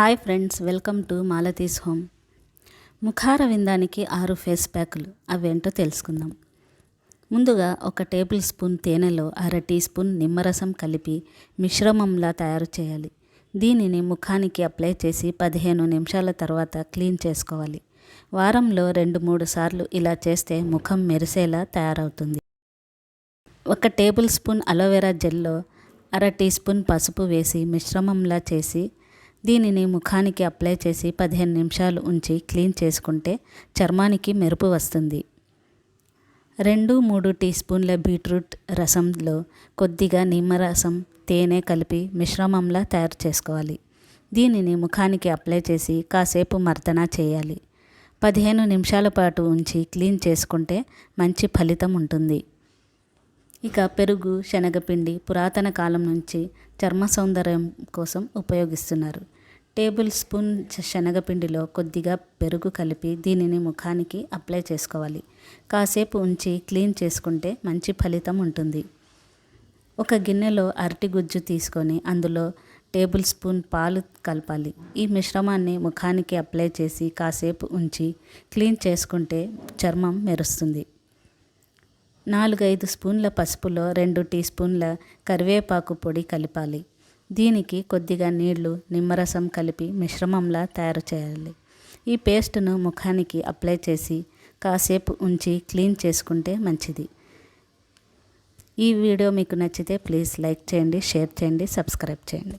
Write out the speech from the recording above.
Hi friends welcome to Malathi's home. ముఖార విందానికి ఆరు face ప్యాకులు అవేంటో తెలుసుకుందాం. ముందుగా ఒక టేబుల్ స్పూన్ తేనెలో అర టీ స్పూన్ నిమ్మరసం కలిపి మిశ్రమంలా తయారు చేయాలి. దీనిని ముఖానికి అప్లై చేసి పదిహేను నిమిషాల తర్వాత క్లీన్ చేసుకోవాలి. వారంలో రెండు మూడు సార్లు ఇలా చేస్తే ముఖం మెరిసేలా తయారవుతుంది. ఒక టేబుల్ స్పూన్ అలోవెరా జెల్లో అర టీ స్పూన్ పసుపు వేసి మిశ్రమంలా చేసి దీనిని ముఖానికి అప్లై చేసి పదిహేను నిమిషాలు ఉంచి క్లీన్ చేసుకుంటే చర్మానికి మెరుపు వస్తుంది. రెండు మూడు టీ స్పూన్ల బీట్రూట్ రసంలో కొద్దిగా నిమ్మరసం తేనె కలిపి మిశ్రమంలా తయారు చేసుకోవాలి. దీనిని ముఖానికి అప్లై చేసి కాసేపు మర్దన చేయాలి. పదిహేను నిమిషాల పాటు ఉంచి క్లీన్ చేసుకుంటే మంచి ఫలితం ఉంటుంది. ఇక పెరుగు శనగపిండి పురాతన కాలం నుంచి చర్మ సౌందర్యం కోసం ఉపయోగిస్తున్నారు. టేబుల్ స్పూన్ శనగపిండిలో కొద్దిగా పెరుగు కలిపి దీనిని ముఖానికి అప్లై చేసుకోవాలి. కాసేపు ఉంచి క్లీన్ చేసుకుంటే మంచి ఫలితం ఉంటుంది. ఒక గిన్నెలో అరటి గుజ్జు తీసుకొని అందులో టేబుల్ స్పూన్ పాలు కలపాలి. ఈ మిశ్రమాన్ని ముఖానికి అప్లై చేసి కాసేపు ఉంచి క్లీన్ చేసుకుంటే చర్మం మెరుస్తుంది. నాలుగైదు స్పూన్ల పసుపులో రెండు టీ స్పూన్ల కరివేపాకు పొడి కలపాలి. దీనికి కొద్దిగా నీళ్ళు నిమ్మరసం కలిపి మిశ్రమంలా తయారు చేయాలి. ఈ పేస్ట్ను ముఖానికి అప్లై చేసి కాసేపు ఉంచి క్లీన్ చేసుకుంటే మంచిది. ఈ వీడియో మీకు నచ్చితే ప్లీజ్ లైక్ చేయండి షేర్ చేయండి సబ్స్క్రైబ్ చేయండి.